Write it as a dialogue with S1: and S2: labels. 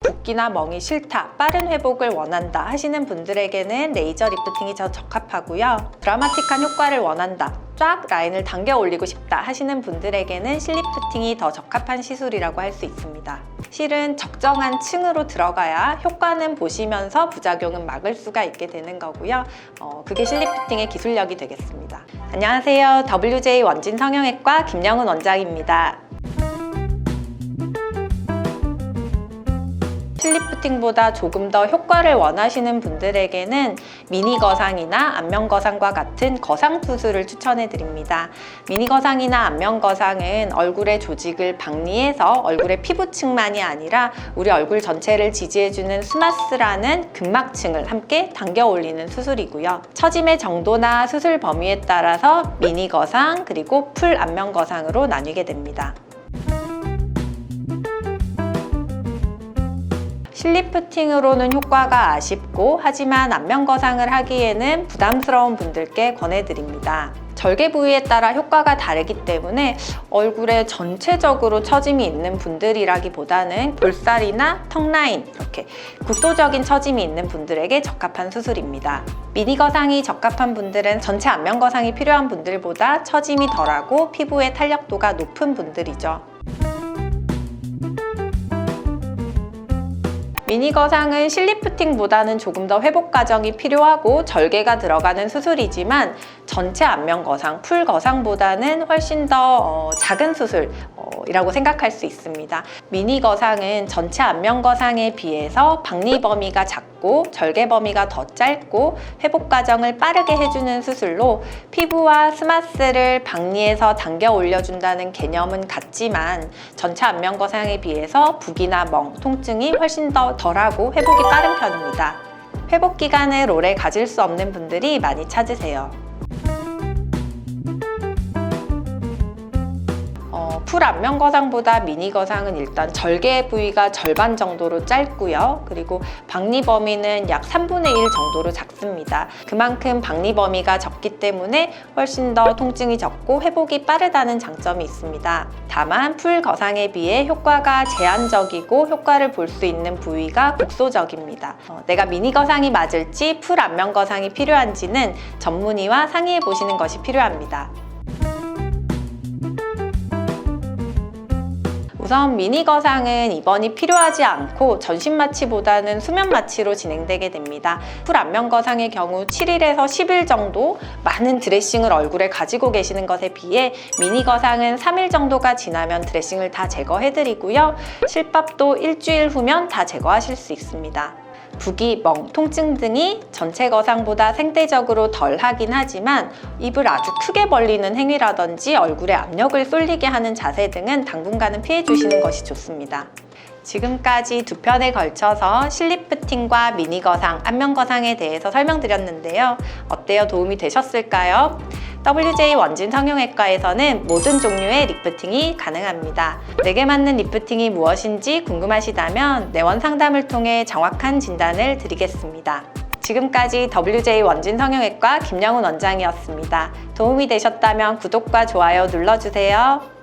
S1: 붓기나 멍이 싫다, 빠른 회복을 원한다 하시는 분들에게는 레이저 리프팅이 더 적합하고요. 드라마틱한 효과를 원한다, 쫙 라인을 당겨 올리고 싶다 하시는 분들에게는 실리프팅이 더 적합한 시술이라고 할 수 있습니다. 실은 적정한 층으로 들어가야 효과는 보시면서 부작용은 막을 수가 있게 되는 거고요. 어, 그게 실리프팅의 기술력이 되겠습니다. 안녕하세요. WJ 원진 성형외과 김영은 원장입니다. 슬리프팅보다 조금 더 효과를 원하시는 분들에게는 미니 거상이나 안면 거상과 같은 거상 수술을 추천해 드립니다. 미니 거상이나 안면 거상은 얼굴의 조직을 박리해서 얼굴의 피부층만이 아니라 우리 얼굴 전체를 지지해주는 스마스라는 근막층을 함께 당겨 올리는 수술이고요. 처짐의 정도나 수술 범위에 따라서 미니 거상 그리고 풀 안면 거상으로 나뉘게 됩니다. 실리프팅으로는 효과가 아쉽고 하지만 안면 거상을 하기에는 부담스러운 분들께 권해드립니다. 절개 부위에 따라 효과가 다르기 때문에 얼굴에 전체적으로 처짐이 있는 분들이라기보다는 볼살이나 턱 라인 이렇게 국소적인 처짐이 있는 분들에게 적합한 수술입니다. 미니 거상이 적합한 분들은 전체 안면 거상이 필요한 분들보다 처짐이 덜하고 피부의 탄력도가 높은 분들이죠. 미니 거상은 실리프팅보다는 조금 더 회복 과정이 필요하고 절개가 들어가는 수술이지만 전체 안면 거상, 풀 거상보다는 훨씬 더 어, 작은 수술 이라고 생각할 수 있습니다. 미니 거상은 전체 안면 거상에 비해서 박리 범위가 작고 절개 범위가 더 짧고 회복 과정을 빠르게 해주는 수술로 피부와 스마스를 박리에서 당겨 올려준다는 개념은 같지만 전체 안면 거상에 비해서 붓기나 멍, 통증이 훨씬 더 덜하고 회복이 빠른 편입니다. 회복 기간을 오래 가질 수 없는 분들이 많이 찾으세요. 풀 안면 거상보다 미니 거상은 일단 절개 부위가 절반 정도로 짧고요. 그리고 박리 범위는 약 3분의 1 정도로 작습니다. 그만큼 박리 범위가 적기 때문에 훨씬 더 통증이 적고 회복이 빠르다는 장점이 있습니다. 다만 풀 거상에 비해 효과가 제한적이고 효과를 볼 수 있는 부위가 국소적입니다. 어, 내가 미니 거상이 맞을지 풀 안면 거상이 필요한지는 전문의와 상의해 보시는 것이 필요합니다. 우선 미니 거상은 입원이 필요하지 않고 전신 마취보다는 수면 마취로 진행되게 됩니다. 풀 안면 거상의 경우 7일에서 10일 정도 많은 드레싱을 얼굴에 가지고 계시는 것에 비해 미니 거상은 3일 정도가 지나면 드레싱을 다 제거해드리고요. 실밥도 일주일 후면 다 제거하실 수 있습니다. 부기, 멍, 통증 등이 전체 거상보다 생대적으로 덜 하긴 하지만 입을 아주 크게 벌리는 행위라든지 얼굴에 압력을 쏠리게 하는 자세 등은 당분간은 피해 주시는 것이 좋습니다. 지금까지 두 편에 걸쳐서 실리프팅과 미니 거상, 안면 거상에 대해서 설명드렸는데요. 어때요? 도움이 되셨을까요? WJ 원진 성형외과에서는 모든 종류의 리프팅이 가능합니다. 내게 맞는 리프팅이 무엇인지 궁금하시다면 내원 상담을 통해 정확한 진단을 드리겠습니다. 지금까지 WJ 원진 성형외과 김영훈 원장이었습니다. 도움이 되셨다면 구독과 좋아요 눌러주세요.